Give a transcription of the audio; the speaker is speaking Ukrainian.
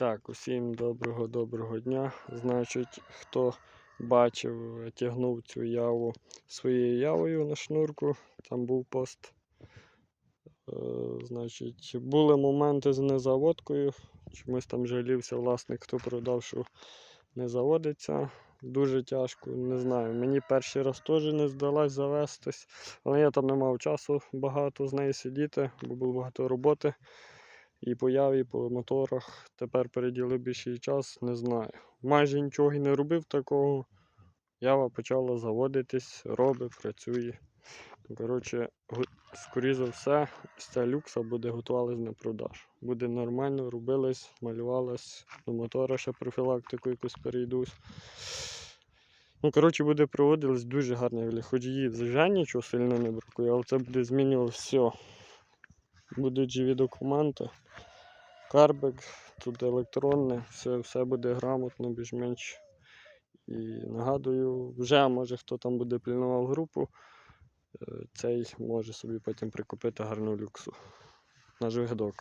Так, усім доброго доброго дня. Значить, хто бачив, тягнув цю яву своєю явою на шнурку, там був пост. Е, значить, були моменти з незаводкою. Чомусь там жалівся власник, хто продав, що не заводиться. Дуже тяжко, не знаю. Мені перший раз теж не здалась завестись, але я там не мав часу багато з нею сидіти, бо було багато роботи. І по яві, по моторах. Тепер переділив більший час, не знаю. Майже нічого і не робив такого. Ява почала заводитись, робить, працює. Коротше, скоріше за все, ця люкса буде готувалась на продаж. Буде нормально, робилась, малювалась. До мотора ще профілактику якусь перейдусь. Ну, коротше, буде проводилось дуже вигляд. Хоч її вже нічого сильно не бракує, але це буде змінювати все. Будуть живі документи. Карбик, тут електронне, все, все буде грамотно, більш-менш. І нагадую, вже може хто там буде пильнував групу, е, цей може собі потім прикупити гарну люксу. на вигадок.